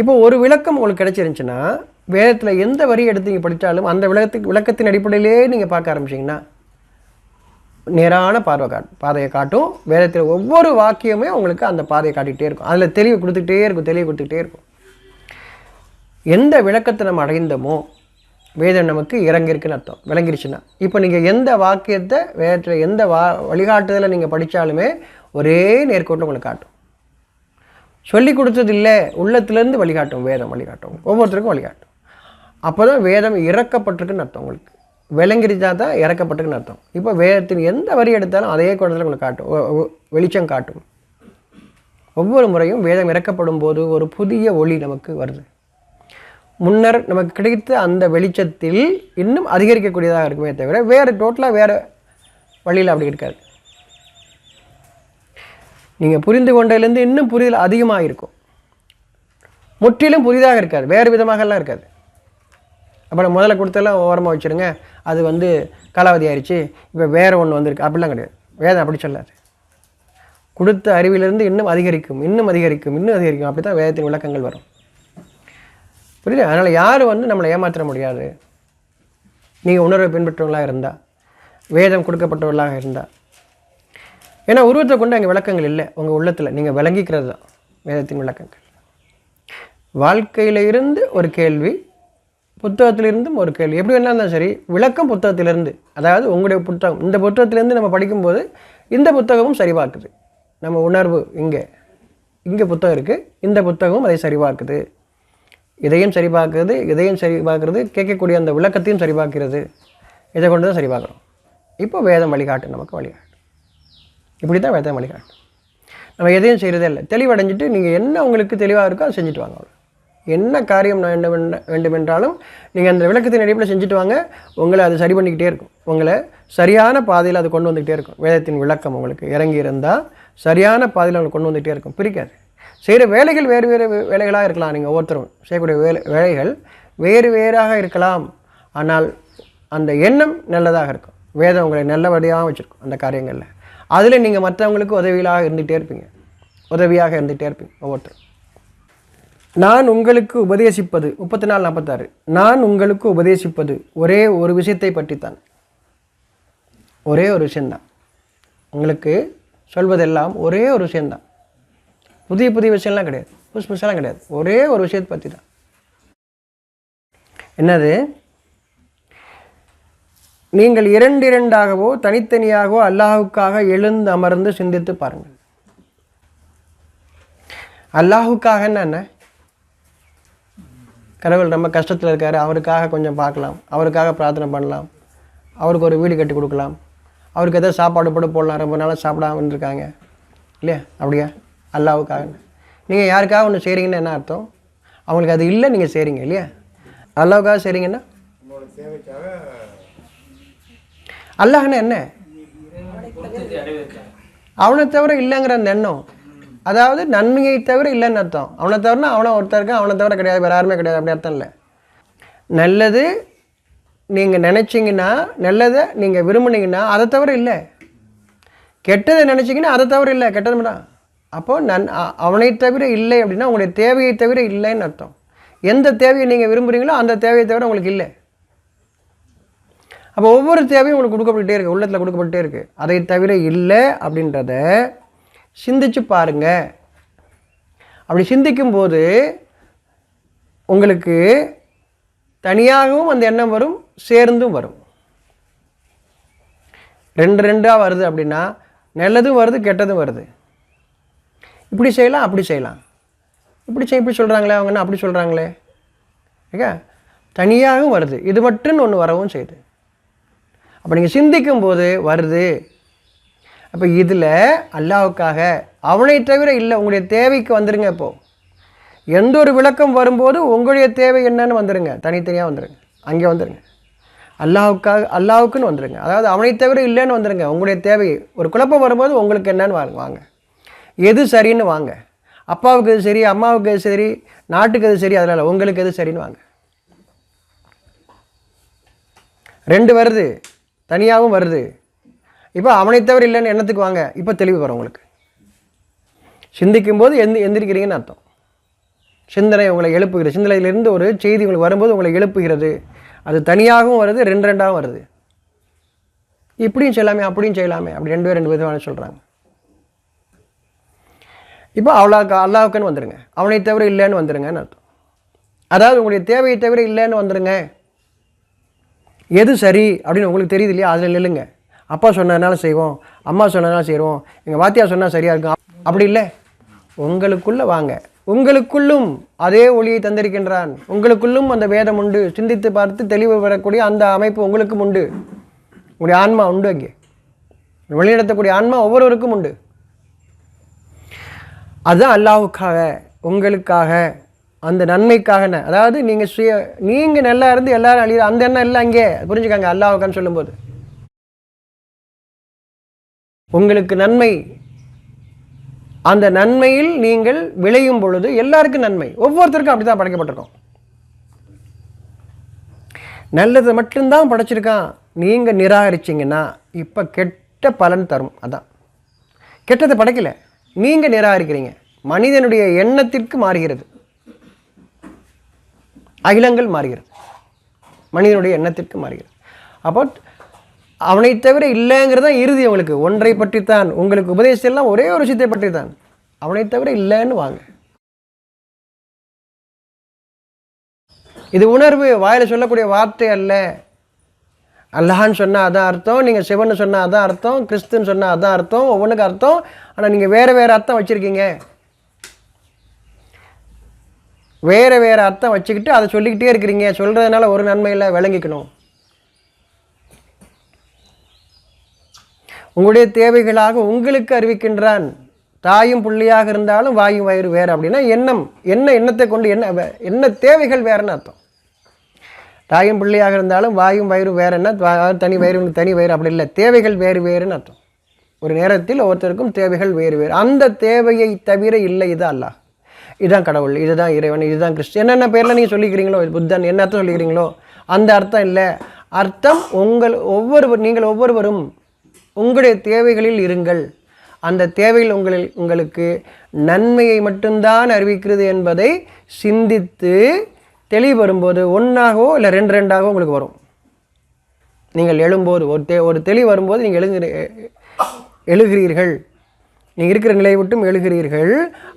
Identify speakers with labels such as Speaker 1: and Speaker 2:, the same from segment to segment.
Speaker 1: இப்போ ஒரு விளக்கம் உங்களுக்கு கிடச்சிருந்துச்சின்னா வேதத்தில் எந்த வரி எடுத்து நீங்கள் படித்தாலும் அந்த விளக்கத்துக்கு விளக்கத்தின் அடிப்படையிலே நீங்கள் பார்க்க ஆரம்பிச்சிங்கன்னா நேரான பார்வை காட் பாதையை காட்டும். வேதத்தில் ஒவ்வொரு வாக்கியமே உங்களுக்கு அந்த பாதையை காட்டிகிட்டே இருக்கும். அதில் தெளிவு கொடுத்துக்கிட்டே இருக்கும் தெளிவு கொடுத்துக்கிட்டே இருக்கும். எந்த விளக்கத்தை நம்ம அடைந்தோமோ வேதம் நமக்கு இறங்கிருக்குன்னு அர்த்தம். விளங்கிருச்சுன்னா. இப்போ நீங்கள் எந்த வாக்கியத்தை வேதத்தில் எந்த வா வழிகாட்டுதலை நீங்கள் படித்தாலுமே ஒரே நேர்கோட்டில் உங்களுக்கு காட்டும். சொல்லி கொடுத்தது இல்லை உள்ளத்துலேருந்து வழிகாட்டும் வேதம் வழிகாட்டும். ஒவ்வொருத்தருக்கும் வழிகாட்டும். அப்போ தான் வேதம் இறக்கப்பட்டிருக்குன்னு அர்த்தம் உங்களுக்கு. விளங்கிருச்சா தான் இறக்கப்பட்டிருக்குன்னு அர்த்தம். இப்போ வேதத்தின் எந்த வரி எடுத்தாலும் அதே குடத்தில் உங்களுக்கு காட்டும். வெளிச்சம் காட்டும். ஒவ்வொரு முறையும் வேதம் இறக்கப்படும் போது ஒரு புதிய ஒளி நமக்கு வருது. முன்னர் நமக்கு கிடைத்த அந்த வெளிச்சத்தில் இன்னும் அதிகரிக்கக்கூடியதாக இருக்குமே தவிர வேறு டோட்டலாக வேறு வழியில் அப்படி இருக்காது. நீங்கள் புரிந்து கொண்டதுலேருந்து இன்னும் புரிதல் அதிகமாக இருக்கும் முற்றிலும் புதிதாக இருக்காது. வேறு விதமாகலாம் இருக்காது. அப்போ நான் முதல்ல கொடுத்தெல்லாம் ஓரமாக வச்சுருங்க. அது வந்து காலாவதி ஆயிடுச்சு இப்போ வேறு ஒன்று வந்திருக்கு. அப்படிலாம் கிடையாது. வேதம் அப்படி சொல்லாது. கொடுத்த அறிவிலிருந்து இன்னும் அதிகரிக்கும். இன்னும் அதிகரிக்கும். இன்னும் அதிகரிக்கும். அப்படி தான் வேதத்தின் விளக்கங்கள் வரும். புரியுது? அதனால் யாரும் வந்து நம்மளை ஏமாற்ற முடியாது. நீங்கள் உணர்வை பின்பற்றவர்களாக இருந்தால் வேதம் கொடுக்கப்பட்டவர்களாக இருந்தால் ஏன்னா உருவத்தை கொண்டு அங்கே விளக்கங்கள் இல்லை. உங்கள் உள்ளத்தில் நீங்கள் விளங்கிக்கிறது தான் வேதத்தின் விளக்கங்கள். வாழ்க்கையில இருந்து ஒரு கேள்வி புத்தகத்திலிருந்தும் ஒரு கேள்வி. எப்படி வேணா இருந்தாலும் சரி விளக்கம் புத்தகத்திலிருந்து. அதாவது உங்களுடைய புத்தகம் இந்த புத்தகத்திலேருந்து நம்ம படிக்கும்போது இந்த புத்தகமும் சரிபார்க்குது. நம்ம உணர்வு இங்கே இங்கே புத்தகம் இருக்குது இந்த புத்தகமும் அதை சரிபார்க்குது. இதையும் சரிபார்க்குறது இதையும் சரிபார்க்குறது கேட்கக்கூடிய அந்த விளக்கத்தையும் சரிபார்க்கிறது. இதை கொண்டு தான் சரிபார்க்குறோம் இப்போ வேதம் வழிகாட்டு நமக்கு வழிகாட்டு. இப்படி தான் வேதம் வழிகாட்டும் நம்ம எதையும் செய்கிறதே இல்லை. தெளிவடைஞ்சிட்டு நீங்கள் என்ன உங்களுக்கு தெளிவாக இருக்கோ அதை செஞ்சுட்டு வாங்க அவ்வளோ என்ன காரியம் வேண்டும் வேண்டுமென்றாலும் நீங்கள் அந்த விளக்கத்தின் அடிப்படையில் செஞ்சுட்டு வாங்க. உங்களை அது சரி பண்ணிக்கிட்டே இருக்கும். உங்களை சரியான பாதையில் அது கொண்டு வந்துக்கிட்டே இருக்கும். வேதத்தின் விளக்கம் உங்களுக்கு இறங்கி இருந்தால் சரியான பாதையில் உங்களுக்கு கொண்டு வந்துகிட்டே இருக்கும். பிரிக்காது செய்கிற வேலைகள் வேறு வேறு வேலைகளாக இருக்கலாம். நீங்கள் ஒவ்வொருத்தரும் செய்யக்கூடிய வேலை வேலைகள் வேறு வேறாக இருக்கலாம். ஆனால் அந்த எண்ணம் நல்லதாக இருக்கும். வேதம் உங்களை நல்லபடியாக வச்சுருக்கும் அந்த காரியங்களில். அதில் நீங்கள் மற்றவங்களுக்கு உதவியாக இருந்துகிட்டே இருப்பீங்க. உதவியாக இருந்துகிட்டே இருப்பீங்க ஒவ்வொருத்தர் நான் உங்களுக்கு உபதேசிப்பது முப்பத்தி நாலு நாற்பத்தாறு நான் உங்களுக்கு உபதேசிப்பது ஒரே ஒரு விஷயத்தை பற்றித்தான். ஒரே ஒரு விஷயந்தான் உங்களுக்கு சொல்வதெல்லாம் ஒரே ஒரு விஷயந்தான் புதிய புதிய விஷயம்லாம் கிடையாது. புதுசு புதுசெல்லாம் கிடையாது. ஒரே ஒரு விஷயத்தை பற்றி தான் என்னது? நீங்கள் இரண்டு இரண்டாகவோ தனித்தனியாகவோ அல்லாஹுக்காக எழுந்து அமர்ந்து சிந்தித்து பாருங்கள். அல்லாஹுக்காக என்ன கடவுள் ரொம்ப கஷ்டத்தில் இருக்கார். அவருக்காக கொஞ்சம் பார்க்கலாம். அவருக்காக பிரார்த்தனை பண்ணலாம். அவருக்கு ஒரு வீடு கட்டி கொடுக்கலாம். அவருக்கு எதாவது சாப்பாடு போட்டு போடலாம். ரொம்ப நாளாக சாப்பிடாம இருந்திருக்காங்க. இல்லையா? அப்படியா? அல்லாவுக்காக நீங்கள் யாருக்காக ஒன்று செய்கிறீங்கன்னு என்ன அர்த்தம்? அவங்களுக்கு அது இல்லை நீங்கள் செய்கிறீங்க இல்லையா? அல்லாவுக்காக செய்கிறீங்கன்னா அல்லாஹ்னா என்ன? அவனை தவிர இல்லைங்கிற அந்த எண்ணம். அதாவது நன்மையை தவிர இல்லைன்னு அர்த்தம். அவனை தவிரனா அவனை ஒருத்தருக்கும் அவனை தவிர கிடையாது வேறு யாருமே கிடையாது அப்படி அர்த்தம் இல்லை. நல்லது நீங்கள் நினச்சிங்கன்னா நல்லதை நீங்கள் விரும்புனீங்கன்னா அதை தவிர இல்லை. கெட்டதை நினச்சிங்கன்னா அதை தவிர இல்லை கெட்டது தான். அப்போது நன் அவனை தவிர இல்லை அப்படின்னா உங்களுடைய தேவையை தவிர இல்லைன்னு அர்த்தம். எந்த தேவையை நீங்கள் விரும்புகிறீங்களோ அந்த தேவையை தவிர உங்களுக்கு இல்லை. அப்போ ஒவ்வொரு தேவையும் உங்களுக்கு கொடுக்கப்பட்டுட்டே இருக்குது உள்ளத்தில் கொடுக்கப்பட்டே இருக்குது அதை தவிர இல்லை அப்படின்றத சிந்திச்சு பாருங்க. அப்படி சிந்திக்கும் போது உங்களுக்கு தனியாகவும் அந்த எண்ணம் வரும் சேர்ந்தும் வரும். ரெண்டு ரெண்டாக வருது அப்படின்னா நல்லதும் வருது கெட்டதும் வருது. இப்படி செய்யலாம் அப்படி செய்யலாம். இப்படி செய் இப்படி சொல்கிறாங்களே அவங்கன்னா அப்படி சொல்கிறாங்களே ஓகே தனியாகவும் வருது. இது மட்டும்னு ஒன்று வரவும் செய்யுது. அப்போ நீங்கள் சிந்திக்கும் போது வருது. அப்போ இதில் அல்லாவுக்காக அவனை தவிர இல்லை உங்களுடைய தேவைக்கு வந்துடுங்க இப்போது எந்த ஒரு விளக்கம் வரும்போது உங்களுடைய தேவை என்னன்னு வந்துடுங்க தனித்தனியாக வந்துடுங்க அங்கே வந்துடுங்க அல்லாவுக்காக அல்லாவுக்குன்னு வந்துடுங்க அதாவது அவனை தவிர இல்லைன்னு வந்துடுங்க உங்களுடைய தேவை ஒரு குழப்பம் வரும்போது உங்களுக்கு என்னன்னு வாங்க வாங்க. எது சரின்னு வாங்க. அப்பாவுக்கு எது சரி அம்மாவுக்கு எது சரி நாட்டுக்கு எது சரி அதனால் உங்களுக்கு எது சரின்னு வாங்க. ரெண்டு வருது. தனியாகவும் வருது. இப்போ அவனை தவிர இல்லைன்னு எண்ணத்துக்கு வாங்க? இப்போ தெளிவு வரும் உங்களுக்கு. சிந்திக்கும் போது எந்த எந்திரிக்கிறீங்கன்னு அர்த்தம். சிந்தனை உங்களை எழுப்புகிறது. சிந்தனையிலிருந்து ஒரு செய்தி உங்களுக்கு வரும்போது உங்களை எழுப்புகிறது. அது தனியாகவும் வருது ரெண்டு ரெண்டாகவும் வருது. இப்படியும் செய்யலாமே அப்படியும் செய்யலாமே. அப்படி ரெண்டு பேர் ரெண்டு விதமான சொல்கிறாங்க இப்போ அவ்வளோக்கு அல்லாவுக்குன்னு வந்துடுங்க அவனை தவிர இல்லைன்னு வந்துடுங்கன்னு அர்த்தம். அதாவது உங்களுடைய தேவையை தவிர இல்லைன்னு வந்துடுங்க எது சரி அப்படின்னு உங்களுக்கு தெரியுது இல்லையா? அதில் இல்லைங்க அப்பா சொன்னதுனால செய்வோம் அம்மா சொன்னதுனால செய்வோம். எங்கள் வாத்தியார் சொன்னால் சரியாக இருக்கும். அப்படி இல்லை. உங்களுக்குள்ளே வாங்க. உங்களுக்குள்ளும் அதே ஒளியை தந்திருக்கின்றான். உங்களுக்குள்ளும் அந்த வேதம் உண்டு. சிந்தித்து பார்த்து தெளிவு பெறக்கூடிய அந்த அமைப்பு உங்களுக்கும் உண்டு. உங்களுடைய ஆன்மா உண்டு அங்கே. வழிநடத்தக்கூடிய ஆன்மா ஒவ்வொருவருக்கும் உண்டு. அதுதான் அல்லாவுக்காக உங்களுக்காக அந்த நன்மைக்காக அதாவது நீங்கள் சுய நீங்கள் நல்லா இருந்து எல்லாரும் அழிய அந்த எண்ணம் இல்லை அங்கே புரிஞ்சுக்காங்க அல்லாவுக்கான்னு சொல்லும்போது. உங்களுக்கு நன்மை அந்த நன்மையில் நீங்கள் விளையும் பொழுது எல்லாருக்கும் நன்மை. ஒவ்வொருத்தருக்கும் அப்படி தான் படைக்கப்பட்டிருக்கோம். நல்லதை மட்டும்தான் படைச்சிருக்கான். நீங்கள் நிராகரிச்சிங்கன்னா இப்போ கெட்ட பலன் தரும். அதான். கெட்டதை படைக்கல. நீங்கள் நிராகரிக்கிறீங்க. மனிதனுடைய எண்ணத்திற்கு மாறுகிறது. அகிலங்கள் மாறுகிறது. மனிதனுடைய எண்ணத்திற்கு மாறுகிறது. அப்போ அவனை தவிர இல்லைங்கிறது தான் இறுதி அவங்களுக்கு. ஒன்றை பற்றித்தான் உங்களுக்கு உபதேசம் ஒரே ஒரு விஷயத்தை பற்றி தான் அவனை தவிர இல்லைன்னு வாங்க. இது உணர்வு. வாயில் சொல்லக்கூடிய வார்த்தை அல்ல. அல்லாஹான்னு சொன்னால் அதான் அர்த்தம் நீங்கள் சிவன் சொன்னால் அதான் அர்த்தம் கிறிஸ்துன்னு சொன்னால் அதான் அர்த்தம் ஒவ்வொன்றுக்கு அர்த்தம். ஆனால் நீங்கள் வேறு வேறு அர்த்தம் வச்சுருக்கீங்க. வேறு வேறு அர்த்தம் வச்சுக்கிட்டு அதை சொல்லிக்கிட்டே இருக்கிறீங்க. சொல்கிறதுனால ஒரு நன்மையில் விளங்கிக்கணும். உங்களுடைய தேவைகளாக உங்களுக்கு அறிவிக்கின்றான். தாயும் புள்ளியாக இருந்தாலும் வாயும் வயிறு வேறு அப்படின்னா எண்ணம். என்ன எண்ணத்தை கொண்டு என்ன என்ன தேவைகள் வேறுன்னு அர்த்தம். தாயும் பிள்ளையாக இருந்தாலும் வாயும் வயிறு வேறு என்ன தனி வயிறு தனி வயிறு அப்படி இல்லை. தேவைகள் வேறு வேறுன்னு அர்த்தம். ஒரு நேரத்தில் ஒருத்தருக்கும் தேவைகள் வேறு வேறு. அந்த தேவையை தவிர இல்லை இது அல்லாஹ். இதுதான் கடவுள் இதுதான் இறைவன் இதுதான் கிறிஸ்து. என்னென்ன பேரில் நீங்கள் சொல்லிக்கிறீங்களோ புத்தன் என்ன அர்த்தம் சொல்லிக்கிறீங்களோ அந்த அர்த்தம் இல்லை. அர்த்தம் உங்கள் ஒவ்வொருவர் நீங்கள் ஒவ்வொருவரும் உங்களுடைய தேவைகளில் இருங்கள். அந்த தேவையில் உங்களில் உங்களுக்கு நன்மையை மட்டும்தான் அறிவிக்கிறது என்பதை சிந்தித்து தெளிவு வரும்போது ஒன்றாகவோ இல்லை ரெண்டு ரெண்டாகவோ உங்களுக்கு வரும். நீங்கள் எழும்போது ஒரு தே ஒரு தெளிவு வரும்போது நீங்கள் எழுகிற எழுகிறீர்கள். நீங்கள் இருக்கிற நிலையை விட்டும் எழுகிறீர்கள்.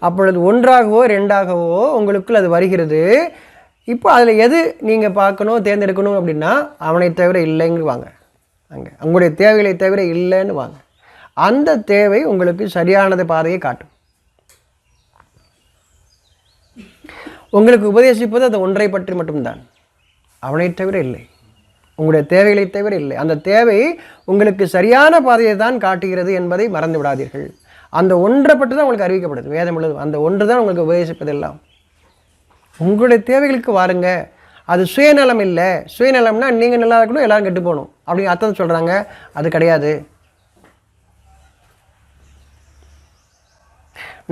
Speaker 1: அப்பொழுது ஒன்றாகவோ ரெண்டாகவோ உங்களுக்குள் அது வருகிறது. இப்போ அதில் எது நீங்கள் பார்க்கணும் தேர்ந்தெடுக்கணும் அப்படின்னா அவனை தவிர இல்லைங்கு வாங்க. அங்கே. உங்களுடைய தேவைகளை தவிர இல்லைன்னு வாங்க. அந்த தேவை உங்களுக்கு சரியானது பாதையை காட்டும். உங்களுக்கு உபதேசிப்பது அது ஒன்றை பற்றி மட்டும்தான். அவனை தவிர இல்லை. உங்களுடைய தேவைகளை தவிர இல்லை. அந்த தேவை உங்களுக்கு சரியான பாதையை தான் காட்டுகிறது என்பதை மறந்து விடாதீர்கள். அந்த ஒன்றைப்பட்டு தான் உங்களுக்கு அறிவிக்கப்படுது வேதம் உள்ளது அந்த ஒன்று தான் உங்களுக்கு உபதேசிப்பதெல்லாம் உங்களுடைய தேவைகளுக்கு வாருங்க. அது சுயநலம் இல்லை. சுயநலம்னா நீங்கள் நல்லா இருக்கணும் எல்லோரும் கெட்டு போகணும். அப்படின்னு அர்த்தம் சொல்கிறாங்க அது கிடையாது.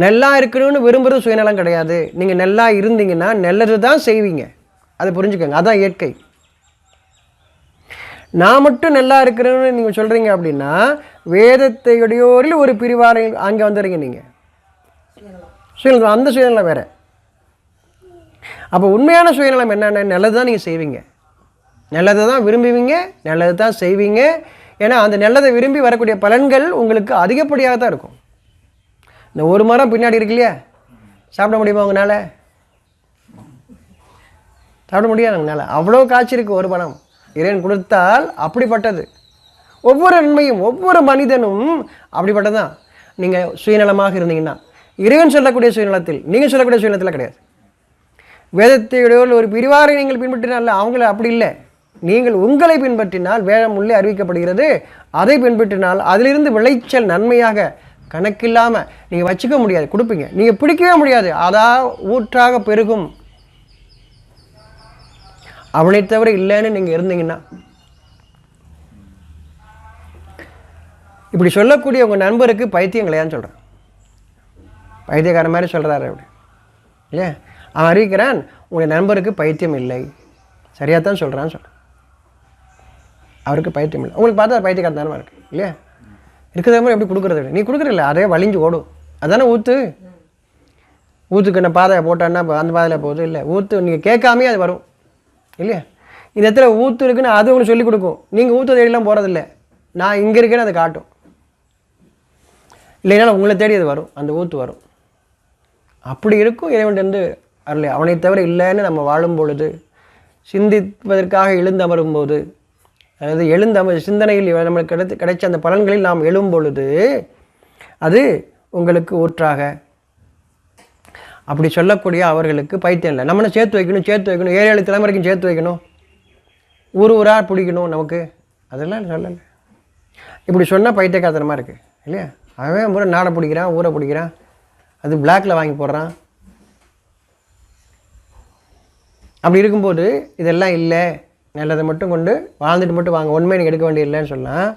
Speaker 1: நல்லா இருக்கணும்னு விரும்புகிறது சுயநலம் கிடையாது. நீங்கள் நல்லா இருந்தீங்கன்னா நல்லது தான் செய்வீங்க. அதை புரிஞ்சுக்கோங்க. அதான் இயற்கை. நான் மட்டும் நல்லா இருக்கிறேன்னு நீங்கள் சொல்கிறீங்க அப்படின்னா வேதத்தையுடையோரில் ஒரு பிரிவாரை அங்கே வந்துடுறீங்க நீங்கள் சுயநலம். அந்த சுயநலம் வேறு. அப்போ உண்மையான சுயநலம் என்னென்ன? நல்லது தான் நீங்கள் செய்வீங்க. நல்லதை தான் விரும்புவீங்க நல்லது தான் செய்வீங்க. ஏன்னா அந்த நல்லதை விரும்பி வரக்கூடிய பலன்கள் உங்களுக்கு அதிகப்படியாக தான் இருக்கும். இந்த ஒரு மரம் பின்னாடி இருக்கு இல்லையா? சாப்பிட முடியுமா உங்களால்? சாப்பிட முடியாது உங்களால். அவ்வளோ காய்ச்சி இருக்குது ஒரு பணம் இறைவன் கொடுத்தால் அப்படிப்பட்டது. ஒவ்வொரு நன்மையும் ஒவ்வொரு மனிதனும் அப்படிப்பட்டதான் நீங்கள் சுயநலமாக இருந்தீங்கன்னா இறைவன் சொல்லக்கூடிய சுயநலத்தில் நீங்கள் சொல்லக்கூடிய சுயநலத்தில் கிடையாது. வேதத்தையுடைய ஒரு பிரிவாரை நீங்கள் பின்பற்றினால் அவங்கள அப்படி இல்லை. நீங்கள் உங்களை பின்பற்றினால் வேதம் உள்ளே அறிவிக்கப்படுகிறது. அதை பின்பற்றினால் அதிலிருந்து விளைச்சல் நன்மையாக கணக்கில்லாமல் நீங்கள் வச்சுக்க முடியாது கொடுப்பீங்க. நீங்கள் பிடிக்கவே முடியாது. அதான் ஊற்றாக பெருகும். அவனை தவிர இல்லைன்னு நீங்கள் இருந்தீங்கன்னா இப்படி சொல்லக்கூடிய உங்கள் நண்பருக்கு பைத்தியம் கிடையாதுன்னு சொல்கிறேன் பைத்தியக்கார மாதிரி சொல்கிறாரு அப்படி. இல்லையா? அவன் அறிவிக்கிறான் உங்களுடைய நண்பருக்கு பைத்தியம் இல்லை. சரியாக தான் சொல்கிறான்னு சொல்கிறேன் அவருக்கு பைத்தியம் இல்லை. உங்களுக்கு பார்த்தா பைத்தியக்கார தானே இருக்குது இல்லையா? இருக்கிறத மாதிரி எப்படி கொடுக்குறது நீ கொடுக்குறதில்ல அதே வலிஞ்சு ஓடும். அதானே ஊற்று ஊற்றுக்கு என்ன பாதை போட்டான்னா அந்த பாதையில் போகுது. இல்லை ஊற்று நீங்கள் கேட்காமே அது வரும். இல்லையா? இந்த இடத்துல ஊற்று இருக்குன்னு அது ஒன்று சொல்லிக் கொடுக்கும். நீங்கள் ஊற்று தேடிலாம் போகிறதில்ல நான் இங்கே இருக்கேன்னு அதை காட்டும். இல்லைனாலும் உங்களை தேடி அது வரும் அந்த ஊத்து வரும். அப்படி இருக்கும் இறைவன் வந்து அருளை. அவனை தவிர இல்லைன்னு நம்ம வாழும் பொழுது சிந்திப்பதற்காக எழுந்தமரும் போது அதாவது எழுந்தம சிந்தனையில் நம்மளுக்கு கிடைத்து கிடைச்ச அந்த பலன்களில் நாம் எழும் பொழுது அது உங்களுக்கு ஊற்றாக. அப்படி சொல்லக்கூடிய அவர்களுக்கு பைத்தியம் இல்லை. நம்மளை சேர்த்து வைக்கணும் சேர்த்து வைக்கணும் ஏழு ஏழு தலைமுறைக்கும் சேர்த்து வைக்கணும்? ஊர் ஊராக பிடிக்கணும் நமக்கு? அதெல்லாம் சொல்லலை. இப்படி சொன்னால் பைத்தியக்காரத்தனமாக இருக்குது இல்லையா? அவன் பூரா நாடை பிடிக்கிறான் ஊரை பிடிக்கிறான். அது பிளாக்ல வாங்கி போடுறான். அப்படி இருக்கும்போது இதெல்லாம் இல்லை. நல்லதை மட்டும் கொண்டு வாழ்ந்துட்டு மட்டும் வாங்க. உண்மை நீங்கள் எடுக்க வேண்டிய இல்லைன்னு சொல்லலாம்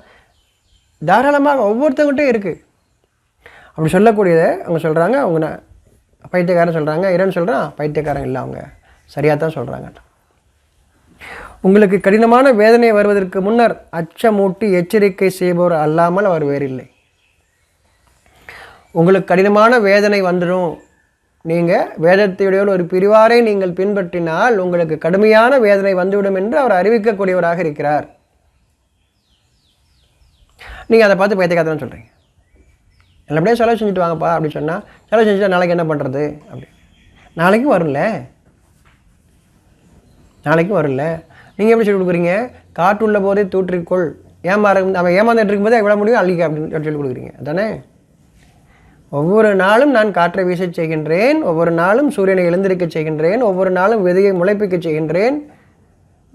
Speaker 1: தாராளமாக ஒவ்வொருத்தவங்கிட்டும் இருக்குது அப்படி சொல்லக்கூடியதை அவங்க சொல்கிறாங்க அவங்க நான் பைத்தியக்காரன் சொல்கிறாங்க இரன்னு சொல்கிறான் பைத்தியக்காரன் இல்லை அவங்க. சரியாக தான் சொல்கிறாங்க உங்களுக்கு கடினமான வேதனை வருவதற்கு முன்னர் அச்சமூட்டி எச்சரிக்கை செய்பவர் அல்லாமல் அவர் வேறில்லை. உங்களுக்கு கடினமான வேதனை வந்துடும் நீங்கள் வேதத்தையுடைய ஒரு பிரிவாரை நீங்கள் பின்பற்றினால் உங்களுக்கு கடுமையான வேதனை வந்துவிடும் என்று அவர் அறிவிக்கக்கூடியவராக இருக்கிறார். நீங்கள் அதை பார்த்து பேத்திக்காதான் சொல்கிறீங்க நல்லபடியாக செலவு செஞ்சுட்டு வாங்கப்பா அப்படி சொன்னால் செலவு செஞ்சுட்டா நாளைக்கு என்ன பண்ணுறது அப்படி. நாளைக்கும் வரும்ல. நாளைக்கும் வரும்ல. நீங்கள் எப்படி சொல்லி கொடுக்குறீங்க? காற்றுள்ள போதே தூற்றிக்கொள். ஏமாற அவன் ஏமாந்துட்டு இருக்கும்போதே எவ்வளோ முடியும் அள்ளிக்க அப்படின்னு சொல்லி கொடுக்குறீங்க. அதானே? ஒவ்வொரு நாளும் நான் காற்றை வீசச் செய்கின்றேன். ஒவ்வொரு நாளும் சூரியனை எழுந்திருக்கச் செய்கின்றேன். ஒவ்வொரு நாளும் விதையை முளைப்பிக்க செய்கின்றேன்.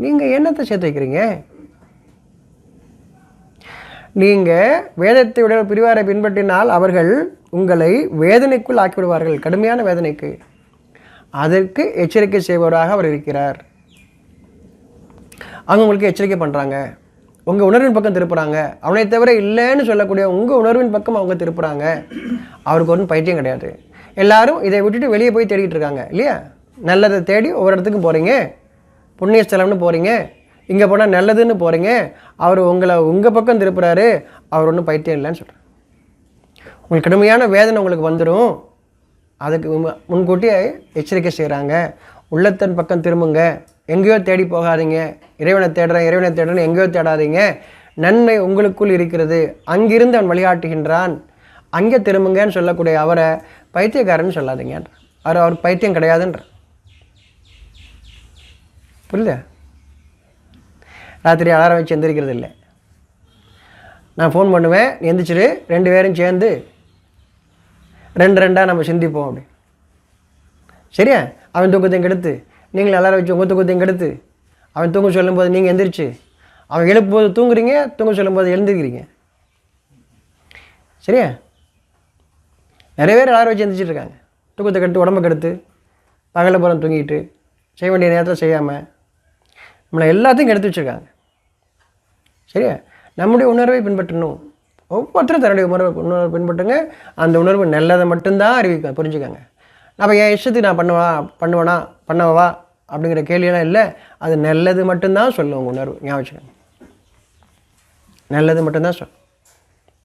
Speaker 1: நீங்கள் என்னத்தை சேர்த்து வைக்கிறீங்க? நீங்கள் வேதத்தை உடைய பிரிவாரை பின்பற்றினால் அவர்கள் உங்களை வேதனைக்குள் ஆக்கிவிடுவார்கள். கடுமையான வேதனைக்கு. அதற்கு எச்சரிக்கை செய்பவராக அவர் இருக்கிறார். அவங்க உங்களுக்கு எச்சரிக்கை பண்ணுறாங்க உங்கள் உணர்வின் பக்கம் திருப்புறாங்க. அவனை தவிர இல்லைன்னு சொல்லக்கூடிய உங்கள் உணர்வின் பக்கம் அவங்க திருப்புறாங்க. அவருக்கு ஒன்றும் பைத்தியம் கிடையாது. எல்லாரும் இதை விட்டுட்டு வெளியே போய் தேடிக்கிட்டு இருக்காங்க. இல்லையா? நல்லதை தேடி ஒவ்வொரு இடத்துக்கும் போகிறீங்க புண்ணிய ஸ்தலம்னு போகிறீங்க இங்கே போனால் நல்லதுன்னு போகிறீங்க அவர் உங்களை உங்கள் பக்கம் திருப்புறாரு. அவர் ஒன்றும் பைத்தியம் இல்லைன்னு சொல்கிறார் உங்களுக்கு கடுமையான வேதனை உங்களுக்கு வந்துடும் அதுக்கு முன்கூட்டியே எச்சரிக்கை செய்கிறாங்க உள்ளத்தன் பக்கம் திரும்புங்க. எங்கேயோ தேடி போகாதீங்க. இறைவனை தேடுறேன் இறைவனை தேடுறேன்னு எங்கேயோ தேடாதீங்க. நன்மை உங்களுக்குள் இருக்கிறது. அங்கிருந்து அவன் வழிகாட்டுகின்றான். அங்கே திரும்புங்கன்னு சொல்லக்கூடிய அவரை பைத்தியக்காரன்னு சொல்லாதீங்க. அவர் அவர் பைத்தியம் கிடையாதுன்ற. புரியல ராத்திரி அலாரம் வச்சு எந்திரிக்கிறது இல்லை. நான் ஃபோன் பண்ணுவேன் எந்திரிச்சிரு ரெண்டு பேரும் சேர்ந்து ரெண்டு ரெண்டாக நம்ம சிந்திப்போம் அப்படி. சரியா? அவன் தூக்கத்தையும் கெடுத்து. நீங்கள் எல்லாரும் வச்சு உங்கள் தூக்கத்தையும் கெடுத்து அவன் தூங்க சொல்லும்போது நீங்கள் எந்திரிச்சு அவன் எழுப்பும்போது தூங்குறீங்க தூங்க சொல்லும்போது எழுந்திருக்கிறீங்க. சரியா? நிறைய பேர் எல்லாரும் வச்சு எந்திரிச்சிட்டு இருக்காங்க. தூக்கத்தை கெடுத்து உடம்பை கெடுத்து பகல புறம் தூங்கிட்டு செய்ய வேண்டிய நேரத்தில் செய்யாமல் நம்மளை எல்லாத்தையும் கெடுத்து வச்சுருக்காங்க. சரியா? நம்முடைய உணர்வை பின்பற்றணும். ஒவ்வொருத்தரும் தன்னுடைய உணர்வை உணர்வை பின்பற்றுங்க. அந்த உணர்வு நல்லதை மட்டும்தான் அறிவிக்க புரிஞ்சுக்காங்க. நம்ம என் இஷ்டத்துக்கு நான் பண்ணுவா பண்ணுவேனா பண்ணவா அப்படிங்கிற கேள்வியெல்லாம் இல்லை. அது நல்லது மட்டும்தான் சொல்லும் உங்கள் உணர்வு. ஞாபகம் நல்லது மட்டும்தான் சொல்லும்.